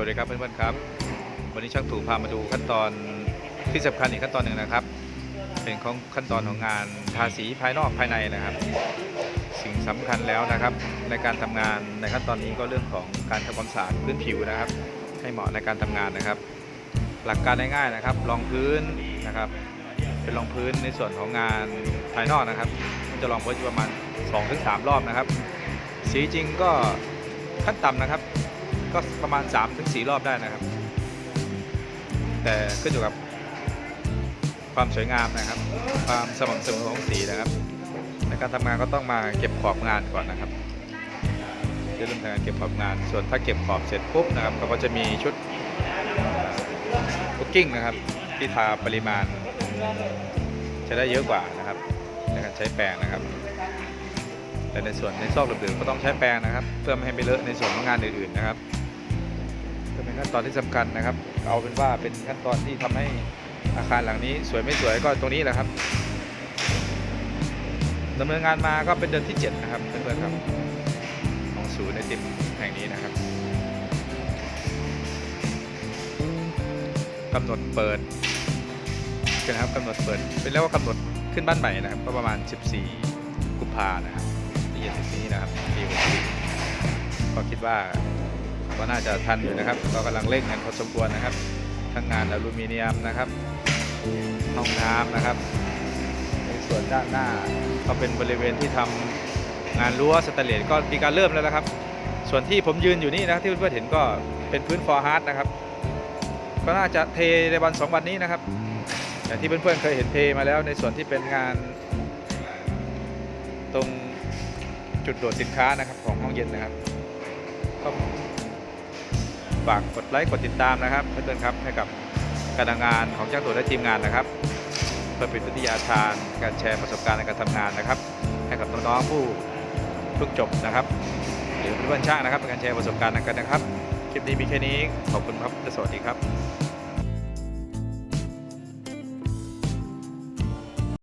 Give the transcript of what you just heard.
วัสดีครับเพื่อนๆครับ วันนี้ช่างถูพามาดูขั้นตอนที่สำคัญอีกขั้นตอนหนึ่งนะครับ เป็นของขั้นตอนของงานทาสีภายนอกภายในนะครับ สิ่งสำคัญแล้วนะครับ ในการทำงานในขั้นตอนนี้ก็เรื่องของการทำความสะอาดพื้นผิวนะครับ ให้เหมาะในการทำงานนะครับ หลักการง่ายๆนะครับรองพื้นนะครับ เป็นรองพื้นในส่วนของงานภายนอกนะครับมันจะรองพื้นประมาณ 2-3 รอบนะครับ สีจริงก็ขั้นต่ำนะครับ ก็ประมาณ 3-4 รอบได้นะครับ แต่ขึ้นอยู่กับความสวยงามนะครับ ความสม่ำเสมอของสีนะครับ ในการทำงานก็ต้องมาเก็บขอบงานก่อนนะครับจะเริ่มทำงานเก็บขอบงาน ส่วนถ้าเก็บขอบเสร็จปุ๊บนะครับเราก็จะมีชุดบุกกิ้งนะครับ ที่ทาปริมาณ จะได้เยอะกว่านะครับในการใช้แปรงนะครับ แต่ในส่วนในซอกหลืบๆก็ต้องใช้แปรงนะครับ เพื่อไม่ให้ไปเลอะในส่วนของงานอื่นๆนะครับ ก็เป็นขั้นตอนที่สำคัญนะครับ เอาเป็นว่าเป็นขั้นตอนที่ทำให้อาคารหลังนี้ สวยไม่สวยก็ตรงนี้แหละครับดำเนินงานมาก็เป็นเดือนที่ 7 นะครับเพื่อนๆครับของศูนย์ไอติมแห่งนี้นะครับกำหนดเปิดนะครับกำหนดเปิด เป็นแล้วว่ากำหนดขึ้นบ้านใหม่นะครับ ก็ประมาณ 14 กุมภานะครับที่จะถึงนี้นะครับปี64ก็คิดว่า ก็น่าจะทันอยู่นะครับ ก็กำลังเร่งกันพอสมควรนะครับ ทั้งงานอลูมิเนียมนะครับห้องน้ำนะครับ ในส่วนด้านหน้าก็เป็นบริเวณที่ทำงานรั้วสแตนเลสก็มีการเริ่มแล้วนะครับ ส่วนที่ผมยืนอยู่นี่นะที่เพื่อนๆเห็นก็เป็นพื้นฟอร์ฮาร์ดนะครับก็น่าจะเทในวันสองวันนี้นะครับอย่างที่เพื่อนๆเคยเห็นเทมาแล้วในส่วนที่เป็นงาน ตรงจุดโดดสินค้านะครับของห้องเย็นนะครับก็ ฝากกดไลค์กดติดตามนะครับเพื่อนๆครับให้กับการทำงานของช่างตัวและทีมงานนะครับ เพื่อเป็นวิทยาทานการแชร์ประสบการณ์ในการทำงานนะครับ ให้กับน้องๆผู้เพิ่งจบนะครับหรือเพื่อนๆช่างนะครับเป็นการแชร์ประสบการณ์กันนะครับคลิปนี้มีแค่นี้ขอบคุณครับและสวัสดีครับ